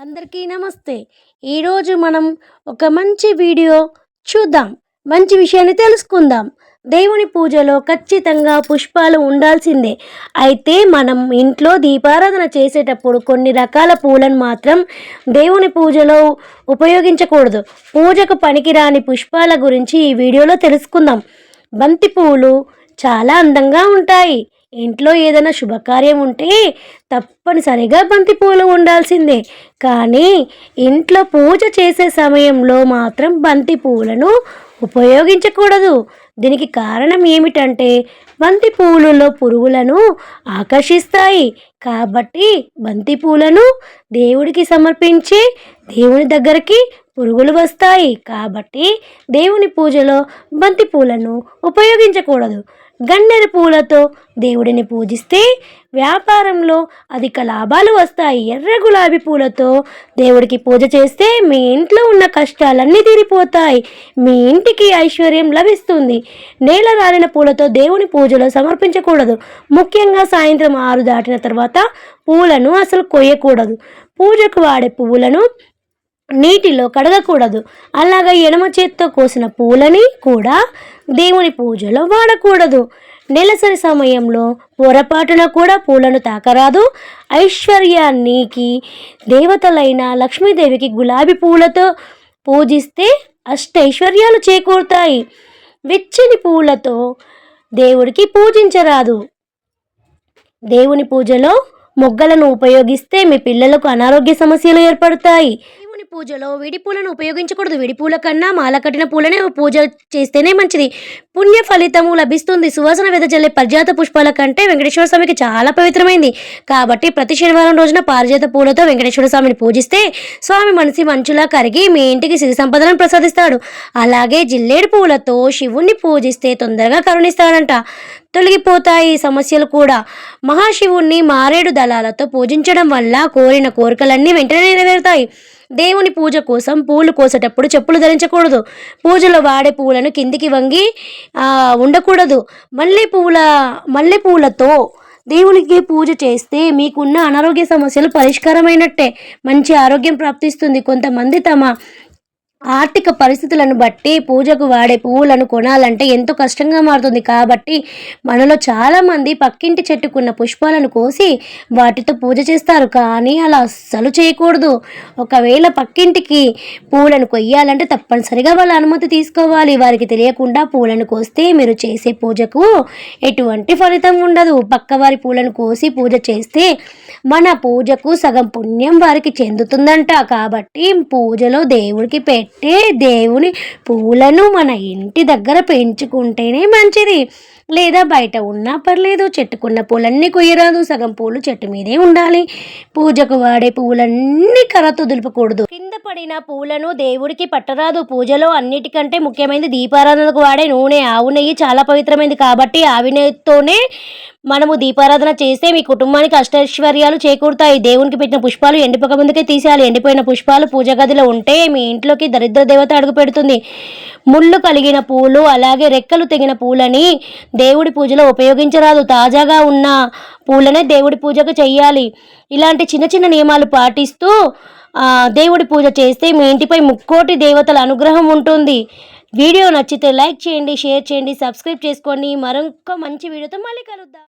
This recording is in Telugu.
అందరికీ నమస్తే. ఈరోజు మనం ఒక మంచి వీడియో చూద్దాం. మంచి విషయాన్ని తెలుసుకుందాం. దేవుని పూజలో ఖచ్చితంగా పుష్పాలు ఉండాల్సిందే. అయితే మనం ఇంట్లో దీపారాధన చేసేటప్పుడు కొన్ని రకాల పూలను మాత్రం దేవుని పూజలో ఉపయోగించకూడదు. పూజకు పనికిరాని పుష్పాల గురించి ఈ వీడియోలో తెలుసుకుందాం. బంతి పువ్వులు చాలా అందంగా ఉంటాయి. ఇంట్లో ఏదైనా శుభకార్యం ఉంటే తప్పనిసరిగా బంతి పూలు ఉండాల్సిందే. కానీ ఇంట్లో పూజ చేసే సమయంలో మాత్రం బంతి పూలను ఉపయోగించకూడదు. దీనికి కారణం ఏమిటంటే బంతి పూలలో పురుగులను ఆకర్షిస్తాయి. కాబట్టి బంతి పూలను దేవుడికి సమర్పించి దేవుని దగ్గరికి పురుగులు వస్తాయి కాబట్టి దేవుని పూజలో బంతి పూలను ఉపయోగించకూడదు. గన్నేరు పూలతో దేవుడిని పూజిస్తే వ్యాపారంలో అధిక లాభాలు వస్తాయి. ఎర్ర గులాబీ పూలతో దేవుడికి పూజ చేస్తే మీ ఇంట్లో ఉన్న కష్టాలన్నీ తీరిపోతాయి. మీ ఇంటికి ఐశ్వర్యం లభిస్తుంది. నేల రాలిన పూలతో దేవుని పూజలో సమర్పించకూడదు. ముఖ్యంగా సాయంత్రం ఆరు దాటిన తర్వాత పూలను అసలు కొయ్యకూడదు. పూజకు వాడే పువ్వులను నీటిలో కడగకూడదు. అలాగే ఎడమ చేత్తో కోసిన పూలని కూడా దేవుని పూజలో వాడకూడదు. నెలసరి సమయంలో పొరపాటున కూడా పూలను తాకరాదు. ఐశ్వర్యానికి దేవతలైన లక్ష్మీదేవికి గులాబీ పూలతో పూజిస్తే అష్టైశ్వర్యాలు చేకూరుతాయి. వెచ్చని పూలతో దేవుడికి పూజించరాదు. దేవుని పూజలో మొగ్గలను ఉపయోగిస్తే మీ పిల్లలకు అనారోగ్య సమస్యలు ఏర్పడతాయి. పూజలో విడి పూలను ఉపయోగించకూడదు. విడి పూల కన్నా మాల కట్టిన పూలనే పూజ చేస్తేనే మంచిది. పుణ్య ఫలితము లభిస్తుంది. సువాసన వెదజల్లే పర్జాత పుష్పాల కంటే వెంకటేశ్వర స్వామికి చాలా పవిత్రమైంది. కాబట్టి ప్రతి శనివారం రోజున పారిజాత పూలతో వెంకటేశ్వర స్వామిని పూజిస్తే స్వామి మనసి మంచులా కరిగి మీ ఇంటికి సిరి సంపదలను ప్రసాదిస్తాడు. అలాగే జిల్లేడు పూలతో శివుణ్ణి పూజిస్తే తొందరగా కరుణిస్తాడంట. తొలగిపోతాయి సమస్యలు కూడా. మహాశివుణ్ణి మారేడు దళాలతో పూజించడం వల్ల కోరిన కోరికలన్నీ వెంటనే నెరవేరుతాయి. దేవుని పూజ కోసం పూలు కోసేటప్పుడు చెప్పులు ధరించకూడదు. పూజలో వాడే పూలను కిందికి వంగి ఉండకూడదు. మల్లె పువ్వుల మల్లె పువ్వులతో దేవునికి పూజ చేస్తే మీకున్న అనారోగ్య సమస్యలు పరిష్కారమైనట్టే. మంచి ఆరోగ్యం ప్రాప్తిస్తుంది కొంతమంది తమ ఆర్థిక పరిస్థితులను బట్టి పూజకు వాడే పువ్వులను కొనాలంటే ఎంతో కష్టంగా మారుతుంది. కాబట్టి మనలో చాలామంది పక్కింటి చెట్టుకున్న పుష్పాలను కోసి వాటితో పూజ చేస్తారు. కానీ అలా అస్సలు చేయకూడదు. ఒకవేళ పక్కింటికి పూలను కొయ్యాలంటే తప్పనిసరిగా వాళ్ళ అనుమతి తీసుకోవాలి. వారికి తెలియకుండా పూలను కోస్తే మీరు చేసే పూజకు ఎటువంటి ఫలితం ఉండదు. పక్కవారి పూలను కోసి పూజ చేస్తే మన పూజకు సగం పుణ్యం వారికి చెందుతుందంట. కాబట్టి పూజలో దేవుడికి పెట్టి పెట్టే దేవుని పూలను మన ఇంటి దగ్గర పెంచుకుంటేనే మంచిది. లేదా బయట ఉన్నా పర్లేదు చెట్టుకున్న పూలన్నీ కొయ్యరాదు సగం పూలు చెట్టు మీదే ఉండాలి. పూజకు వాడే పువ్వులన్నీ కర్రతో దులుపకూడదు. కింద పడిన పూలను దేవుడికి పట్టరాదు. పూజలో అన్నిటికంటే ముఖ్యమైనది దీపారాధనకు వాడే నూనె ఆవు నెయ్యి చాలా పవిత్రమైనది కాబట్టి ఆవి నెయ్యితోనే మనము దీపారాధన చేస్తే మీ కుటుంబానికి అష్టైశ్వర్యాలు చేకూరుతాయి. దేవునికి పెట్టిన పుష్పాలు ఎండిపోక ముందుకే తీసేయాలి. ఎండిపోయిన పుష్పాలు పూజ గదిలో ఉంటే మీ ఇంట్లోకి దరిద్ర దేవత అడుగు పెడుతుంది. ముళ్ళు కలిగిన పూలు అలాగే రెక్కలు తెగిన పూలని దేవుడి పూజలో ఉపయోగించరాదు. తాజాగా ఉన్న పూలనే దేవుడి పూజకు చెయ్యాలి. ఇలాంటి చిన్న చిన్న నియమాలు పాటిస్తూ దేవుడి పూజ చేస్తే మీ ఇంటిపై ముక్కోటి దేవతల అనుగ్రహం ఉంటుంది. వీడియో నచ్చితే లైక్ చేయండి షేర్ చేయండి సబ్స్క్రైబ్ చేసుకోండి. మరొక మంచి వీడియోతో మళ్ళీ కలుద్దాం.